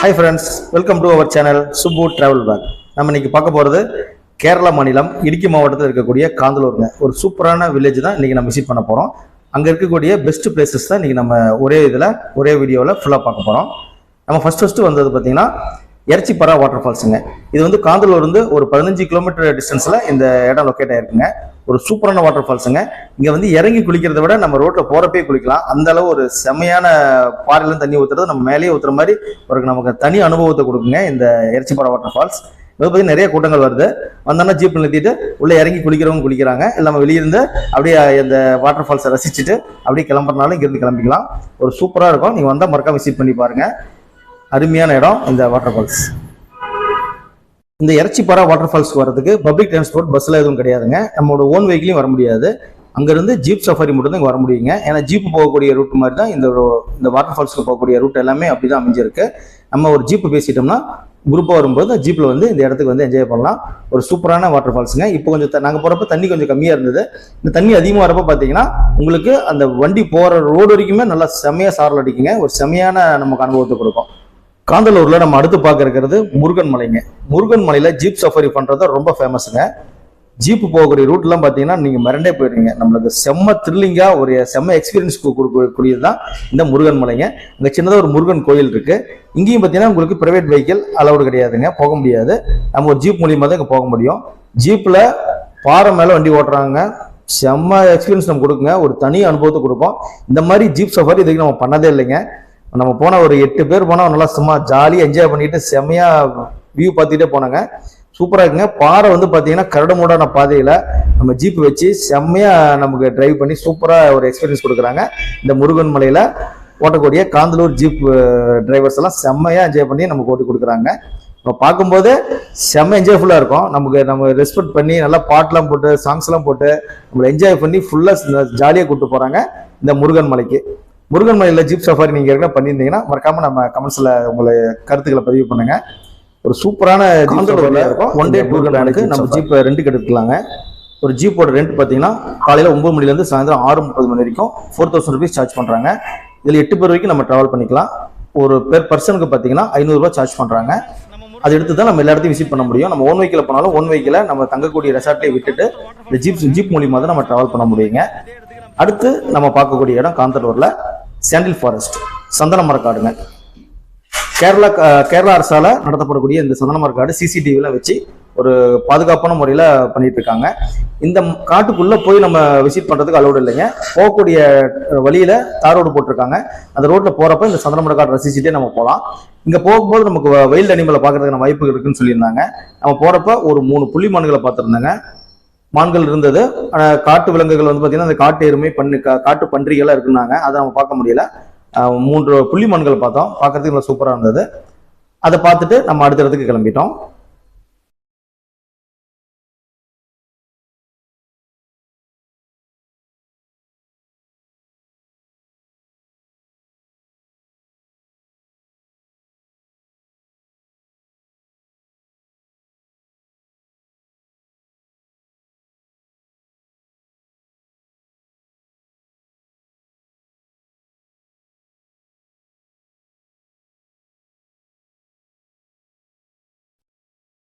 Hi friends welcome to our channel Subbu travel bag நம்ம இன்னைக்கு பார்க்க போகிறது கேரளா மாநிலம் இடுக்கி மாவட்டத்தில் இருக்கக்கூடிய காந்தலூருங்க. ஒரு சூப்பரான வில்லேஜ் தான் இன்றைக்கி நம்ம விசிட் பண்ண போகிறோம் அங்கே இருக்கக்கூடிய பெஸ்ட் பிளேசஸ் தான் இன்றைக்கி நம்ம ஒரே இதில் ஒரே வீடியோவில் ஃபுல்லாக பார்க்க போகிறோம் நம்ம ஃபர்ஸ்ட் ஃபஸ்ட்டு வந்தது பார்த்திங்கன்னா எர்ச்சிப்பரா வாட்டர் ஃபால்ஸுங்க இது வந்து காந்தலூர்லேருந்து ஒரு பதினஞ்சு கிலோமீட்டர் டிஸ்டன்ஸில் இந்த இடம் லொக்கேட் ஆயிருக்குங்க. ஒரு சூப்பரான வாட்டர் ஃபால்ஸுங்க இங்கே வந்து இறங்கி குளிக்கிறத விட நம்ம ரோட்டில் போகிறப்பே குளிக்கலாம். அந்த அளவு ஒரு செமையான பாறையிலும் தண்ணி ஊற்றுறது நம்ம மேலேயே ஊற்றுற மாதிரி ஒரு நமக்கு தனி அனுபவத்தை கொடுக்குங்க இந்த எர்ச்சிப்பரா வாட்டர் ஃபால்ஸ் இதை பற்றி நிறைய கூட்டங்கள் வருது. வந்தோன்னா ஜீப் நிறுத்திட்டு உள்ளே இறங்கி குளிக்கிறவங்க குளிக்கிறாங்க. இல்லை நம்ம வெளியிருந்து அப்படியே இந்த வாட்டர் ஃபால்ஸை ரசிச்சுட்டு அப்படியே கிளம்புறனாலும் இங்கேருந்து கிளம்பிக்கலாம். ஒரு சூப்பராக இருக்கும். நீங்கள் வந்தால் மறக்காம விசிட் பண்ணி பாருங்கள் அருமையான இடம் இந்த வாட்டர் ஃபால்ஸ் இந்த இறச்சிப்பாறை வாட்டர் ஃபால்ஸ் வரதுக்கு பப்ளிக் டிரான்ஸ்போர்ட் பஸ்ஸில் எதுவும் கிடையாதுங்க. நம்மளோட ஓன் வெஹிக்கிளையும் வர முடியாது. அங்கேருந்து ஜீப் சஃபாரி மட்டும் தான் இங்கே வர முடியுங்க. ஏன்னா ஜீப் போகக்கூடிய ரூட் மாதிரி தான் இந்த ரோ- இந்த வாட்டர் ஃபால்ஸ்க்கு போகக்கூடிய ரூட் எல்லாமே அப்படி தான் அமைஞ்சிருக்கு. நம்ம ஒரு ஜீப் பேசிட்டோம்னா குரூப்பாக வரும்போது ஜீப்பில் வந்து இந்த இடத்துக்கு வந்து என்ஜாய் பண்ணலாம். ஒரு சூப்பரான வாட்டர் ஃபால்ஸுங்க இப்போ கொஞ்சம் நாங்கள் போகிறப்ப தண்ணி கொஞ்சம் கம்மியாக இருந்தது. இந்த தண்ணி அதிகமாக வரப்போ பார்த்தீங்கன்னா உங்களுக்கு அந்த வண்டி போகிற ரோடு வரைக்குமே நல்லா செமையாக சாரல் அடிக்குங்க. ஒரு செமையான நமக்கு அனுபவத்தை கொடுக்கும். காந்தலூர்ல நம்ம அடுத்து பார்க்க இருக்கிறது முருகன் மலைங்க. முருகன் மலையில ஜீப் சஃபரி பண்றது ரொம்ப ஃபேமஸுங்க ஜீப் போகக்கூடிய ரூட்லாம் பார்த்தீங்கன்னா நீங்க மிரண்டே போயிடுவீங்க நம்மளுக்கு செம்ம த்ரில்லிங்கா ஒரு செம்ம எக்ஸ்பீரியன்ஸ் கொடுக்கக்கூடியது தான் இந்த முருகன் மலைங்க. அங்க சின்னதாக ஒரு முருகன் கோயில் இருக்கு. இங்கேயும் பார்த்தீங்கன்னா உங்களுக்கு பிரைவேட் வெஹிக்கிள் அலௌடு கிடையாதுங்க. போக முடியாது. நம்ம ஒரு ஜீப் மூலியமா தான் இங்க போக முடியும். ஜீப்ல பாறை மேல வண்டி ஓட்டுறாங்க. செம்ம எக்ஸ்பீரியன்ஸ் நம்ம கொடுக்குங்க. ஒரு தனி அனுபவத்தை கொடுப்போம். இந்த மாதிரி ஜீப் சஃபாரி இதுக்கு நம்ம பண்ணதே இல்லைங்க. நம்ம போன ஒரு எட்டு பேர் போனால் நல்லா சும்மா ஜாலியாக என்ஜாய் பண்ணிட்டு செம்மையாக வியூ பார்த்துட்டே போனாங்க. சூப்பராக இருக்குங்க. பாறை வந்து பார்த்தீங்கன்னா கரடுமுடான பாதையில் நம்ம ஜீப் வச்சு செம்மையாக நமக்கு டிரைவ் பண்ணி சூப்பராக ஒரு எக்ஸ்பீரியன்ஸ் கொடுக்குறாங்க. இந்த முருகன் மலையில் ஓட்டக்கூடிய காந்தலூர் ஜீப் டிரைவர்ஸ் எல்லாம் செம்மையாக என்ஜாய் பண்ணி நமக்கு ஓட்டி கொடுக்குறாங்க. இப்போ பார்க்கும்போது செம்ம என்ஜாய்ஃபுல்லாக இருக்கும். நமக்கு நம்ம ரெஸ்பெக்ட் பண்ணி நல்லா பாட்டெலாம் போட்டு சாங்ஸ்லாம் போட்டு நம்மளை என்ஜாய் பண்ணி ஃபுல்லாக ஜாலியாக கூப்பிட்டு போகிறாங்க இந்த முருகன் மலைக்கு. முருகன் மலையில் ஜீப் சஃபாரி நீங்கள் ஏற்கனவே பண்ணியிருந்தீங்கன்னா மறக்காம நம்ம கமெண்ட்ஸில் உங்களை கருத்துக்களை பதிவு பண்ணுங்க. ஒரு சூப்பரான இருக்கும். ஒன் டே டூர் பிளானுக்கு நம்ம ஜீப் ரெண்டுக்கு எடுத்துக்கலாங்க ஒரு ஜீப்போட ரெண்ட் பார்த்தீங்கன்னா காலையில் ஒன்பது மணிலேருந்து சாயந்தரம் ஆறு முப்பது மணி வரைக்கும் ஃபோர் தௌசண்ட் ருபீஸ் சார்ஜ் பண்ணுறாங்க இதில் எட்டு பேர் வரைக்கும் நம்ம ட்ராவல் பண்ணிக்கலாம். ஒரு பெர் பர்சனுக்கு பார்த்தீங்கன்னா ஐநூறுரூவா சார்ஜ் பண்ணுறாங்க அது எடுத்து தான் நம்ம எல்லா இடத்தையும் விசிட் பண்ண முடியும். நம்ம ஓன் வெஹிக்கில் போனாலும் ஓன் வெஹிக்கில் நம்ம தங்கக்கூடிய ரெசார்ட்லேயே விட்டுட்டு இந்த ஜீப் ஜீப் மூலியமாக தான் நம்ம ட்ராவல் பண்ண முடியுங்க. அடுத்து நம்ம பார்க்கக்கூடிய இடம் காந்தலூர்ல. சாண்டில் ஃபாரஸ்ட் சந்தன மரக்காடுங்க கேரளா கேரளா அரசால நடத்தப்படக்கூடிய இந்த சந்தன மரக்காடு சிசிடிவில வச்சு ஒரு பாதுகாப்பான முறையில் பண்ணிட்டு இருக்காங்க இந்த காட்டுக்குள்ளே போய் நம்ம விசிட் பண்ணுறதுக்கு அலோடு இல்லைங்க. போகக்கூடிய வழியில் தார் ரோடு போட்டிருக்காங்க. அந்த ரோட்டில் போகிறப்ப இந்த சந்தன மரக்காடு ரசிச்சுட்டே நம்ம போகலாம் இங்கே போகும்போது நமக்கு வைல்டு அனிமலை பார்க்கறதுக்கான வாய்ப்பு இருக்குன்னு சொல்லியிருந்தாங்க. நம்ம போகிறப்ப ஒரு மூணு புள்ளி மான்களை பார்த்துருந்தாங்க. மான்கள் இருந்தது. காட்டு விலங்குகள் வந்து பார்த்தீங்கன்னா அந்த காட்டு எருமை பண்ணு கா- காட்டு பன்றிகள்லாம் இருக்குன்னாங்க. அதை நம்ம பார்க்க முடியல. மூன்று புள்ளி மான்கள் பார்த்தோம். பார்க்கறதுக்கு நல்லா சூப்பராக இருந்தது. அதை பார்த்துட்டு நம்ம அடுத்த இடத்துக்கு கிளம்பிட்டோம்.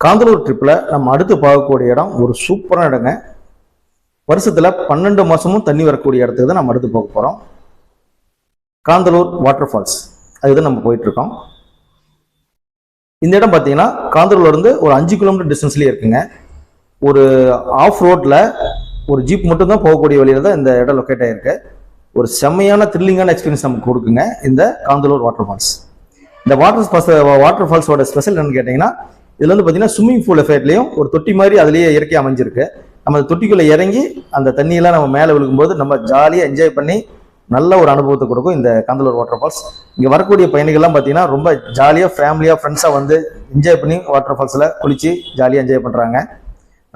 காந்தலூர் ட்ரிப்பில் நம்ம அடுத்து பார்க்கக்கூடிய இடம் ஒரு சூப்பரான இடங்க. வருஷத்துல பன்னெண்டு மாதமும் தண்ணி வரக்கூடிய இடத்துக்கு தான் நம்ம அடுத்து போக போகிறோம் காந்தலூர் வாட்டர் ஃபால்ஸ் அதுதான் நம்ம போயிட்டுருக்கோம் இந்த இடம் பார்த்தீங்கன்னா காந்தலூர்லேருந்து ஒரு அஞ்சு கிலோமீட்டர் டிஸ்டன்ஸ்லேயே இருக்குங்க. ஒரு ஆஃப் ரோட்டில் ஒரு ஜீப் மட்டும் தான் போகக்கூடிய வழியில தான் இந்த இடம் லொக்கேட் ஆகிருக்கு ஒரு செம்மையான த்ரில்லிங்கான எக்ஸ்பீரியன்ஸ் நமக்கு கொடுக்குங்க இந்த காந்தலூர் வாட்டர் ஃபால்ஸ் இந்த வாட்டர் ஃபால்ஸ் வாட்டர் ஃபால்ஸோட ஸ்பெஷல் என்னன்னு கேட்டிங்கன்னா இதுல வந்து பார்த்தீங்கன்னா ஸ்விம்மிங் பூல் எஃபெக்ட்லையும் ஒரு தொட்டி மாதிரி அதுலேயே இயற்கை அமைஞ்சிருக்கு. நம்ம அந்த தொட்டிக்குள்ள இறங்கி அந்த தண்ணியெல்லாம் நம்ம மேலே விழுகும்போது நம்ம ஜாலியாக என்ஜாய் பண்ணி நல்ல ஒரு அனுபவத்தை கொடுக்கும் இந்த காந்தலூர் வாட்டர் ஃபால்ஸ் இங்கே வரக்கூடிய பயணிகள்லாம் பார்த்தீங்கன்னா ரொம்ப ஜாலியாக ஃபேமிலியாக ஃப்ரெண்ட்ஸாக வந்து என்ஜாய் பண்ணி வாட்டர் ஃபால்ஸில் குளிச்சு ஜாலியாக என்ஜாய் பண்ணுறாங்க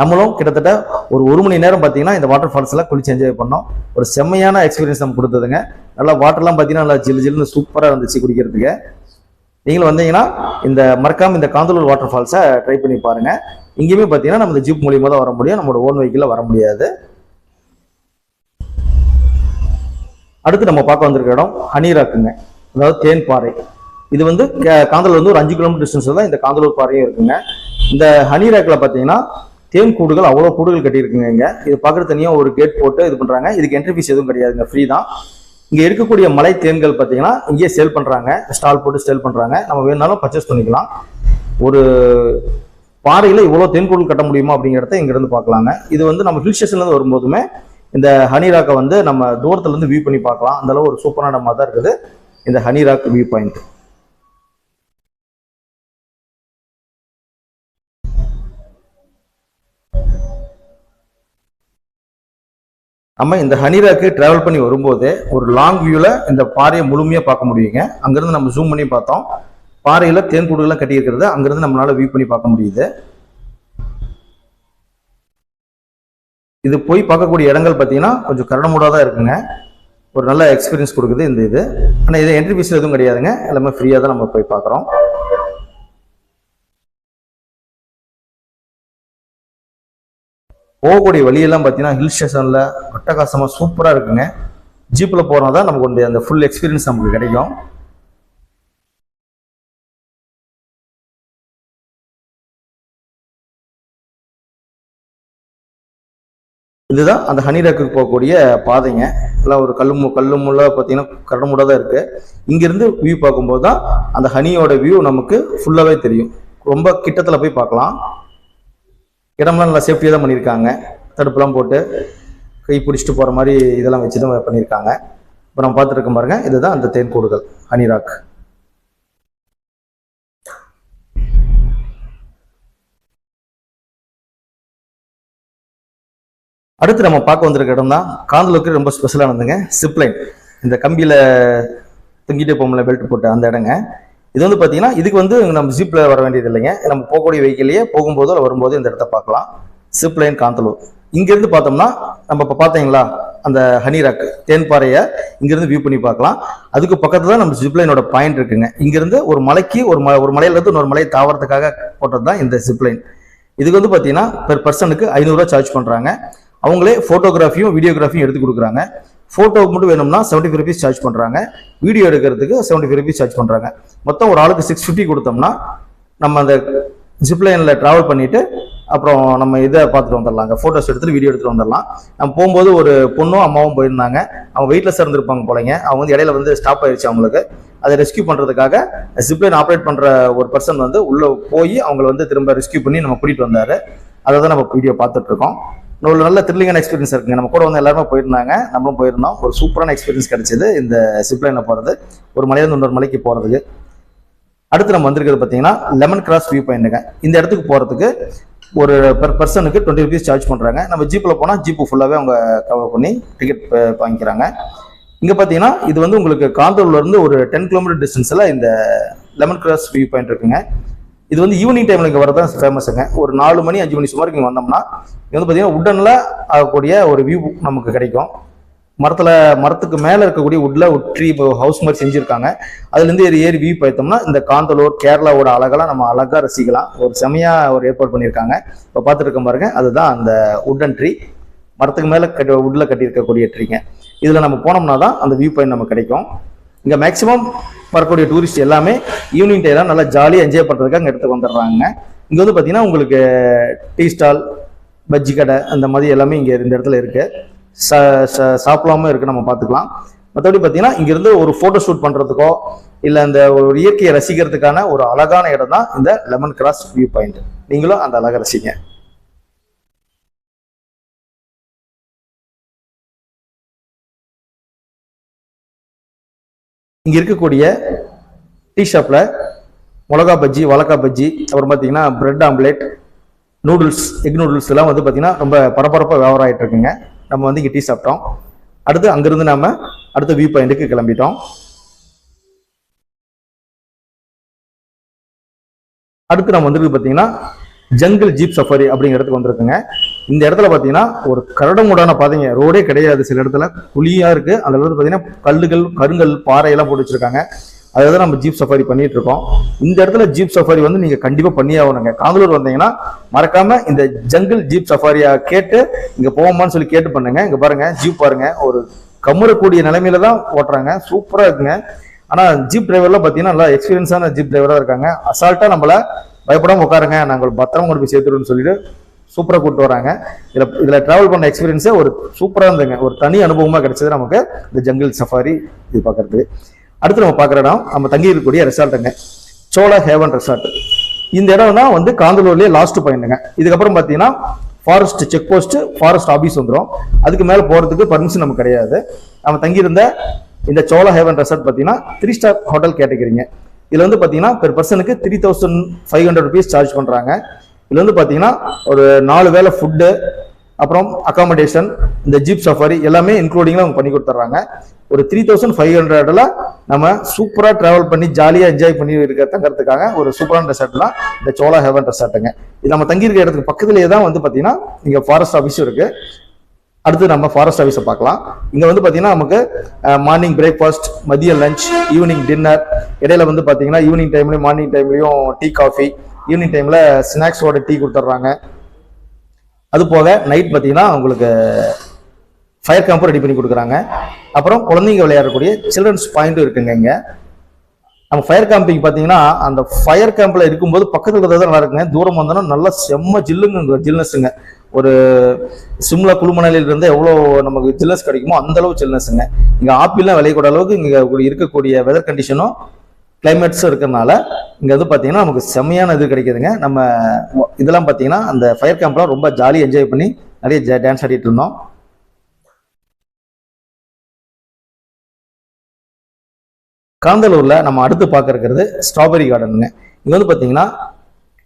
நம்மளும் கிட்டத்தட்ட ஒரு ஒரு மணி நேரம் பார்த்தீங்கன்னா இந்த வாட்டர் ஃபால்ஸில் குளிச்சு என்ஜாய் பண்ணோம். ஒரு செம்மையான எக்ஸ்பீரியன்ஸ் நம்ம கொடுத்ததுங்க. நல்லா வாட்டர்லாம் பார்த்தீங்கன்னா நல்லா ஜில் ஜில்னு சூப்பராக இருந்துச்சு குடிக்கிறதுக்கு. நீங்களும் வந்தீங்கன்னா இந்த மறக்காம இந்த காந்தலூர் வாட்டர் ஃபால்ஸை ட்ரை பண்ணி பாருங்கள் இங்கேயுமே பார்த்தீங்கன்னா நம்ம இந்த ஜீப் மூலியமாக தான் வர முடியும். நம்மளோட ஓன் வெஹிக்கிளில் வர முடியாது. அடுத்து நம்ம பார்க்க வந்திருக்க இடம் ஹனிராக்குங்க. அதாவது தேன் பாறை. இது வந்து காந்தலூர் வந்து ஒரு அஞ்சு கிலோமீட்டர் டிஸ்டன்ஸில் தான் இந்த காந்தலூர் பாறையும் இருக்குங்க. இந்த ஹனீராக்கில் பார்த்தீங்கன்னா தேன் கூடுகள் அவ்வளோ கூடுகள் கட்டியிருக்குங்க இங்கே. இது பார்க்குறது தனியாக ஒரு கேட் போட்டு இது பண்ணுறாங்க இதுக்கு என்ட்ரி ஃபீஸ் எதுவும் கிடையாதுங்க. ஃப்ரீ தான். இங்கே இருக்கக்கூடிய மலை தேன்கள் பார்த்தீங்கன்னா இங்கேயே சேல் பண்ணுறாங்க ஸ்டால் போட்டு சேல் பண்ணுறாங்க நம்ம வேணாலும் பர்ச்சேஸ் பண்ணிக்கலாம். ஒரு பாறையில் இவ்வளோ தேன்கூடுகள் கட்ட முடியுமா அப்படிங்கிறத இங்கேருந்து பார்க்கலாங்க. இது வந்து நம்ம ஹில் ஸ்டேஷன்லேருந்து வரும்போதுமே இந்த ஹனி ராக்கை வந்து நம்ம தூரத்துலேருந்து வியூ பண்ணி பார்க்கலாம். அந்தளவு ஒரு சூப்பரான இடமா தான் இருக்குது. இந்த ஹனி ராக் வியூ பாயிண்ட் நம்ம இந்த ஹனிராக்கு டிராவல் பண்ணி வரும்போது ஒரு லாங் வியூவில் இந்த பாறையை முழுமையாக பார்க்க முடியுங்க. அங்கேருந்து நம்ம ஜூம் பண்ணி பார்த்தோம். பாறையில் தேன் கூடுகள்லாம் கட்டியிருக்கிறது. அங்கேருந்து நம்மளால் வியூ பண்ணி பார்க்க முடியுது. இது போய் பார்க்கக்கூடிய இடங்கள் பார்த்தீங்கன்னா கொஞ்சம் கரடமூடாக தான் இருக்குங்க. ஒரு நல்ல எக்ஸ்பீரியன்ஸ் கொடுக்குது இந்த இது. ஆனால் இது என்ட்ரி ஃபீஸ் எதுவும் கிடையாதுங்க. எல்லாமே ஃப்ரீயாக தான் நம்ம போய் பார்க்குறோம். போகக்கூடிய வழியெல்லாம் பார்த்தீங்கன்னா ஹில் ஸ்டேஷனில் அட்டகாசமாக சூப்பராக இருக்குங்க. ஜீப்பில் போனால் தான் நமக்கு வந்து அந்த ஃபுல் எக்ஸ்பீரியன்ஸ் நமக்கு கிடைக்கும். இதுதான் அந்த ஹனி போகக்கூடிய பாதைங்க. எல்லாம் ஒரு கல்லு மு- கல்லு முள்ள பார்த்தீங்கன்னா கரடுமுடாக தான் இருக்கு. இங்கேருந்து வியூ பார்க்கும்போது தான் அந்த ஹனியோட வியூ நமக்கு ஃபுல்லாகவே தெரியும். ரொம்ப கிட்டத்தில் போய் பார்க்கலாம். இடம்லாம் நல்லா சேஃப்டியாக தான் பண்ணியிருக்காங்க. தடுப்புலாம் போட்டு கை பிடிச்சிட்டு போகிற மாதிரி இதெல்லாம் வச்சு தான் பண்ணியிருக்காங்க. இப்போ நம்ம பார்த்துட்டு பாருங்க. இதுதான் அந்த தேன்கூடுகள் அனிராக். அடுத்து நம்ம பார்க்க வந்திருக்க இடம் தான் காந்தலுக்கு ரொம்ப ஸ்பெஷலானதுங்க சிப்லைன் இந்த கம்பியில தொங்கிட்டு போகல பெல்ட் போட்டு அந்த இடங்க. இது வந்து பார்த்தீங்கன்னா இதுக்கு வந்து நம்ம ஜிப்பில் வர வேண்டியது இல்லைங்க. நம்ம போகக்கூடிய வெஹிக்கிள்லயே போகும்போதோ இல்லை வரும்போதோ இந்த இடத்த பார்க்கலாம். சிப்லைன் காந்தலூர். இங்கிருந்து பார்த்தோம்னா நம்ம இப்போ பார்த்தீங்களா அந்த ஹனி தேன்பாறையை இங்கிருந்து வியூ பண்ணி பார்க்கலாம். அதுக்கு பக்கத்தில் தான் நம்ம ஜிப்லைனோட பாயிண்ட் இருக்குங்க. இங்கிருந்து ஒரு மலைக்கு ஒரு ம ஒரு மலையிலேருந்து இன்னொரு மலையை தாவறதுக்காக போட்டது தான் இந்த ஜிப்லைன் இதுக்கு வந்து பார்த்தீங்கன்னா பெர் பர்சனுக்கு ஐநூறுரூவா சார்ஜ் பண்ணுறாங்க அவங்களே ஃபோட்டோகிராஃபியும் வீடியோகிராஃபியும் எடுத்து கொடுக்குறாங்க. ஃபோட்டோவுக்கு மட்டும் வேணும்னா செவன்ட்டி ஃபைவ் ருபீஸ் சார்ஜ் பண்ணுறாங்க வீடியோ எடுக்கிறதுக்கு செவன்ட்டி ஃபைவ் ருபீஸ் சார்ஜ் பண்ணுறாங்க மொத்தம் ஒரு ஆளுக்கு சிக்ஸ் ஃபிஃப்டி கொடுத்தோம்னா நம்ம அந்த ஜிப்லைனில் ட்ராவல் பண்ணிவிட்டு அப்புறம் நம்ம இதை பார்த்துட்டு வந்துடலாங்க ஃபோட்டோஸ் எடுத்துகிட்டு வீடியோ எடுத்துகிட்டு வந்துடலாம். நம்ம போகும்போது ஒரு பொண்ணும் அம்மாவும் போயிருந்தாங்க. அவங்க வெயிட்லெஸ் இருந்திருப்பாங்க போலங்க. அவங்க வந்து இடையில வந்து ஸ்டாப் ஆயிடுச்சு அவங்களுக்கு. அதை ரெஸ்கியூ பண்ணுறதுக்காக ஜிப்லைன் ஆப்ரேட் பண்ணுற ஒரு பர்சன் வந்து உள்ளே போய் அவங்கள வந்து திரும்ப ரெஸ்கியூ பண்ணி நம்ம கூட்டிகிட்டு வந்தார். அதை தான் நம்ம வீடியோ பார்த்துட்டு இருக்கோம். ஒரு நல்ல த்ரில்லிங்கான எக்ஸ்பீரியன்ஸ் இருக்குங்க. நம்ம கூட வந்து எல்லாருமே போயிருந்தாங்க. நம்மளும் போயிருந்தோம். ஒரு சூப்பரான எக்ஸ்பீரியன்ஸ் கிடைச்சது இந்த ஜிப்லைனில் போகிறது ஒரு மலையிலேருந்து இன்னொரு மலைக்கு போகிறதுக்கு அடுத்து நம்ம வந்திருக்கிறது பார்த்தீங்கன்னா லெமன் கிராஸ் வியூ பாயிண்ட்டுங்க இந்த இடத்துக்கு போகிறதுக்கு ஒரு பெர் பர்சனுக்கு டுவெண்ட்டி ருபீஸ் சார்ஜ் பண்ணுறாங்க நம்ம ஜீப்பில் போனால் ஜீப்பு ஃபுல்லாகவே அவங்க கவர் பண்ணி டிக்கெட் வாங்கிக்கிறாங்க. இங்கே பார்த்தீங்கன்னா இது வந்து உங்களுக்கு காந்தூர்லேருந்து ஒரு டென் கிலோமீட்டர் டிஸ்டன்ஸில் இந்த லெமன் கிராஸ் வியூ பாயிண்ட் இருக்குங்க. இது வந்து ஈவினிங் டைமில் இங்கே வரதான் ஃபேமஸுங்க ஒரு நாலு மணி அஞ்சு மணி சுமார் இங்கே வந்தோம்னா இது வந்து பார்த்தீங்கன்னா உடனில் ஆகக்கூடிய ஒரு வியூ நமக்கு கிடைக்கும். மரத்தில் மரத்துக்கு மேலே இருக்கக்கூடிய உட்ல ஒற்றி இப்போ ஹவுஸ் மாதிரி செஞ்சுருக்காங்க. அதுலேருந்து ஏறி ஏறி வியூ பார்த்தோம்னா இந்த காந்தலூர் கேரளாவோட அழகெல்லாம் நம்ம அழகாக ரசிக்கலாம். ஒரு செமையாக ஒரு ஏற்பாடு பண்ணியிருக்காங்க. இப்போ பார்த்துட்டு பாருங்க அதுதான் அந்த உட்டன் ட்ரீ மரத்துக்கு மேலே கட்டி உட்ல கட்டியிருக்கக்கூடிய ட்ரீங்க இதில் நம்ம போனோம்னா தான் அந்த வியூ பாயிண்ட் நமக்கு கிடைக்கும். இங்கே மேக்சிமம் வரக்கூடிய டூரிஸ்ட் எல்லாமே ஈவினிங் டைம்லாம் நல்லா ஜாலியாக என்ஜாய் பண்ணுறதுக்காக அங்கே இடத்துக்கு வந்துடுறாங்க. இங்கே வந்து பார்த்தீங்கன்னா உங்களுக்கு டீ ஸ்டால் பஜ்ஜி கடை அந்த மாதிரி எல்லாமே இங்கே இந்த இடத்துல இருக்குது ச ச- சாப்பிடாம இருக்கு நம்ம பார்த்துக்கலாம். மற்றபடி பார்த்தீங்கன்னா இங்கிருந்து ஒரு ஃபோட்டோ ஷூட் பண்ணுறதுக்கோ இல்லை இந்த ஒரு இயற்கையை ரசிக்கிறதுக்கான ஒரு அழகான இடம் தான் இந்த லெமன் கிராஸ் வியூ பாயிண்ட் நீங்களும் அந்த அழகை ரசிங்க. இங்கே இருக்கக்கூடிய டீ ஷாப்பில் மிளகா பஜ்ஜி வளக்கா பஜ்ஜி அப்புறம் பார்த்தீங்கன்னா bread omelette noodles egg noodles எல்லாம் வந்து பார்த்தீங்கன்னா ரொம்ப பரபரப்பாக வியாபாரம் ஆகிட்டு இருக்குங்க. நம்ம வந்து இட்லி டீ சாப்பிட்டோம். அடுத்து அங்கிருந்து நாம அடுத்த வியூ பாயிண்ட்டுக்கு கிளம்பிட்டோம். அடுத்து நம்ம வந்துருக்கு பார்த்தீங்கன்னா ஜங்கிள் ஜீப் சஃபாரி அப்படிங்கிற இடத்துக்கு வந்திருக்குங்க. இந்த இடத்துல பார்த்தீங்கன்னா ஒரு கரடமுடான பாதைங்க. ரோடே கிடையாது சில இடத்துல. குழியா இருக்கு. அந்த இடத்துல பார்த்தீங்கன்னா கல்லுகள் கருங்கல் பாறையெல்லாம் போட்டு வச்சிருக்காங்க. அதாவது தான் நம்ம ஜீப் சஃபாரி பண்ணிட்டு இருக்கோம். இந்த இடத்துல ஜீப் சஃபாரி வந்து நீங்க கண்டிப்பா பண்ணியே ஆகணுங்க. காங்களூர் வந்தீங்கன்னா மறக்காம இந்த ஜங்கிள் ஜீப் சஃபாரியா கேட்டு இங்க போவோமான்னு சொல்லி கேட்டு பண்ணுங்க. இங்க பாருங்க ஜீப் பாருங்க. ஒரு கம்முறக்கூடிய நிலைமையில தான் ஓட்டுறாங்க. சூப்பரா இருக்குங்க. ஆனால் ஜீப் டிரைவர்லாம் பாத்தீங்கன்னா நல்லா எக்ஸ்பீரியன்ஸான ஜீப் டிரைவரா இருக்காங்க. அசால்ட்டாக நம்மள பயப்படாம உட்காருங்க. நாங்கள் பத்திரமா கொண்டு போய் சேர்த்துருன்னு சொல்லிட்டு சூப்பராக கூப்பிட்டு வராங்க. இதில் இதில் ட்ராவல் பண்ண எக்ஸ்பீரியன்ஸே ஒரு சூப்பராக இருந்துங்க ஒரு தனி அனுபவமாக கிடைச்சது நமக்கு இந்த ஜங்கிள் சஃபாரி இது பார்க்கறதுக்கு அடுத்து நம்ம பார்க்குற இடம் நம்ம தங்கி இருக்கக்கூடிய ரெசார்ட்டுங்க சோழ ஹேவன் ரெசார்ட் இந்த இடம் தான் வந்து காந்தலூர்லேயே லாஸ்ட் பாயிண்ட்டுங்க இதுக்கப்புறம் பார்த்தீங்கன்னா forest check post forest office வந்துடும் அதுக்கு மேலே போகிறதுக்கு பர்மிஷன் நமக்கு கிடையாது. நம்ம தங்கியிருந்த இந்த சோழ ஹேவன் ரெசார்ட் பார்த்தீங்கன்னா த்ரீ ஸ்டார் ஹோட்டல் கேட்டகிரிங்க இதில் வந்து பார்த்தீங்கன்னா பெர் பர்சனுக்கு three thousand five hundred rupees charge பண்ணுறாங்க இதில் வந்து பார்த்தீங்கன்னா ஒரு நாலு வேளை ஃபுட்டு அப்புறம் அக்காமடேஷன் இந்த ஜீப் சஃபாரி எல்லாமே இன்க்ளூடிங்லாம் அவங்க பண்ணி கொடுத்துட்றாங்க ஒரு த்ரீ தௌசண்ட் ஃபைவ் ஹண்ட்ரட்ல நம்ம சூப்பராக ட்ராவல் பண்ணி ஜாலியாக என்ஜாய் பண்ணி இருக்க தங்கறதுக்காக ஒரு சூப்பரான ரெசார்ட் தான் இந்த சோலா ஹெவன் ரெசார்ட்டுங்க இது நம்ம தங்கியிருக்க இடத்துக்கு பக்கத்துலேயே தான் வந்து பார்த்தீங்கன்னா இங்கே ஃபாரஸ்ட் ஆஃபீஸும் இருக்குது அடுத்து நம்ம ஃபாரஸ்ட் ஆஃபீஸை பார்க்கலாம். இங்கே வந்து பார்த்தீங்கன்னா நமக்கு மார்னிங் பிரேக்ஃபாஸ்ட் மதிய லஞ்ச் ஈவினிங் டின்னர் இடையில வந்து பார்த்தீங்கன்னா ஈவினிங் டைம்லையும் மார்னிங் டைம்லையும் டீ காஃபி ஈவினிங் டைமில் ஸ்நாக்ஸோட டீ கொடுத்துட்றாங்க அது போக நைட் பார்த்தீங்கன்னா உங்களுக்கு ஃபயர் கேம்பும் ரெடி பண்ணி கொடுக்குறாங்க. அப்புறம் குழந்தைங்க விளையாடக்கூடிய சில்ட்ரன்ஸ் பாயிண்ட்டும் இருக்குங்க இங்கே. நம்ம ஃபயர் கேம்பிங் பார்த்தீங்கன்னா அந்த ஃபயர் கேம்பில் இருக்கும்போது பக்கத்தில் இருக்கிறது நல்லா இருக்குங்க. தூரம் வந்தோன்னா நல்லா செம்ம ஜில்லுங்க ஜில்னஸ்ங்க. ஒரு சிம்லா குழுமணலில் இருந்து எவ்வளோ நமக்கு ஜில்னஸ் கிடைக்குமோ அந்த அளவு ஜில்னஸ்ங்க. இங்கே ஆப்பிள்லாம் விளையக்கூடிய அளவுக்கு இங்கே இருக்கக்கூடிய வெதர் கண்டிஷனும் கிளைமேட்ஸும் இருக்கிறதுனால இங்கே வந்து பார்த்தீங்கன்னா நமக்கு செம்மையான இது கிடைக்குதுங்க. நம்ம இதெல்லாம் பார்த்தீங்கன்னா அந்த ஃபயர் கேம்ப்லாம் ரொம்ப ஜாலியாக என்ஜாய் பண்ணி நிறைய டான்ஸ் ஆடிட்டு இருந்தோம். காந்தலூரில் நம்ம அடுத்து பார்க்க இருக்கிறது ஸ்ட்ராபெரி கார்டனுங்க இங்கே வந்து பார்த்தீங்கன்னா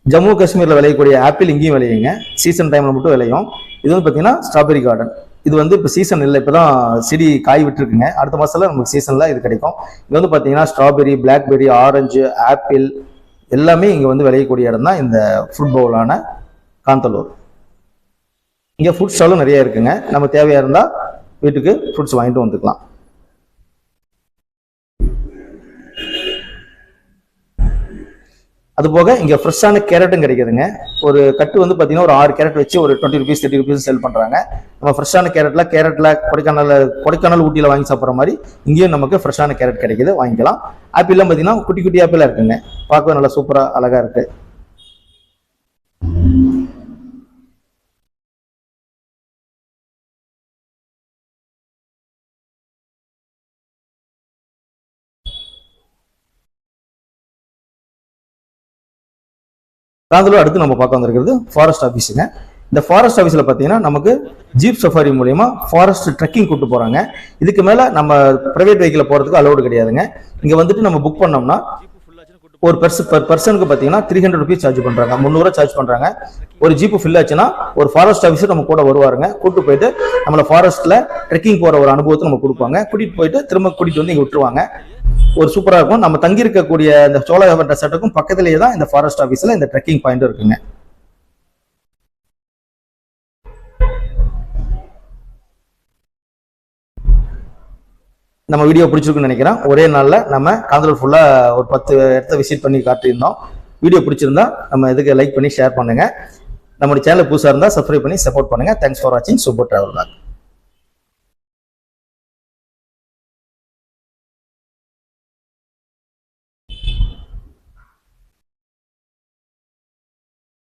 ஜம்மு காஷ்மீரில் விளையக்கூடிய ஆப்பிள் இங்கேயும் விளையுங்க. சீசன் டைமில் மட்டும் விளையும். இது வந்து பார்த்தீங்கன்னா ஸ்ட்ராபெரி கார்டன் இது வந்து இப்போ சீசன் இல்லை இப்போ தான் செடி காய் விட்டுருக்குங்க. அடுத்த மாதத்தில் நமக்கு சீசனில் இது கிடைக்கும். இங்கே வந்து பார்த்தீங்கன்னா ஸ்ட்ராபெரி பிளாக்பெரி ஆரஞ்சு ஆப்பிள் எல்லாமே இங்கே வந்து விளையக்கூடிய இடம் தான் இந்த ஃபுட் பவுலான காந்தலூர். இங்கே ஃபுட் ஸ்டாலும் நிறையா இருக்குங்க. நம்ம தேவையாக இருந்தால் வீட்டுக்கு ஃப்ரூட்ஸ் வாங்கிட்டு வந்துக்கலாம். அது போக இங்கே ஃப்ரெஷ்ஷான கேரட்டும் கிடைக்குதுங்க. ஒரு கட்டு வந்து பார்த்தீங்கன்னா ஒரு ஆறு கேரட் வச்சு ஒரு twenty rupees thirty rupees sell பண்ணுறாங்க நம்ம ஃப்ரெஷ்ஷான கேரட்டில் கேரட்டில் கொடைக்கானல் கொடைக்கானல் ஊட்டியில் வாங்கி சாப்பிட்ற மாதிரி இங்கேயும் நமக்கு ஃப்ரெஷ்ஷான கேரட் கிடைக்குது வாங்கிக்கலாம். ஆப்பிள்லாம் பார்த்தீங்கன்னா குட்டி குட்டி ஆப்பிளாக இருக்குங்க. பார்க்கவே நல்லா சூப்பராக அழகாக இருக்குது காந்தலூர் அடுத்து நம்ம பார்க்க வந்திருக்கிறது ஃபாரஸ்ட் ஆஃபீஸுங்க இந்த ஃபாரஸ்ட் ஆஃபீஸில் பார்த்தீங்கன்னா நமக்கு ஜீப் சஃபாரி மூலயமா ஃபாரஸ்ட் ட்ரெக்கிங் கூட்டு போகிறாங்க இதுக்கு மேலே நம்ம ப்ரைவேட் வெஹிக்கில் போகிறதுக்கு அலௌடு கிடையாதுங்க. இங்கே வந்துட்டு நம்ம புக் பண்ணோம்னா ஒரு பர்ஸ் பர் பர்சனுக்கு பார்த்தீங்கன்னா த்ரீ ஹண்ட்ரட் ருபீஸ் சார்ஜ் பண்ணுறாங்க முந்நூறுவா சார்ஜ் பண்ணுறாங்க ஒரு ஜீப்பு ஃபில் ஆச்சுன்னா ஒரு ஃபாரஸ்ட் ஆஃபீஸர் நம்ம கூட வருவாருங்க. கூட்டு போயிட்டு நம்மளை ஃபாரஸ்ட்டில் ட்ரெக்கிங் போகிற ஒரு அனுபவத்தை நம்ம கொடுப்பாங்க. கூட்டிகிட்டு போயிட்டு திரும்ப கூட்டிகிட்டு வந்து இங்கே விட்டுருவாங்க. ஒரு சூப்பராக இருக்கும். நம்ம தங்கியிருக்கக்கூடிய இந்த சோழ சட்டக்கும் பக்கத்துலேயே தான் இந்த ஃபாரஸ்ட் ஆஃபீஸில் இந்த ட்ரெக்கிங் பாயிண்ட் இருக்குங்க. நம்ம வீடியோ பிடிச்சிருக்குன்னு நினைக்கிறேன். ஒரே நாளில் நம்ம காந்தலூர் ஃபுல்லாக ஒரு பத்து இடத்த விசிட் பண்ணி காட்டியிருந்தோம். வீடியோ பிடிச்சிருந்தா நம்ம இதுக்கு லைக் பண்ணி ஷேர் பண்ணுங்கள் நம்மளுடைய சேனல் புதுசாக இருந்தால் சப்ஸ்கிரைப் பண்ணி சப்போர்ட் பண்ணுங்க. தேங்க்ஸ் ஃபார் வாட்சிங் சூப்பர் ட்ராவல் பேக்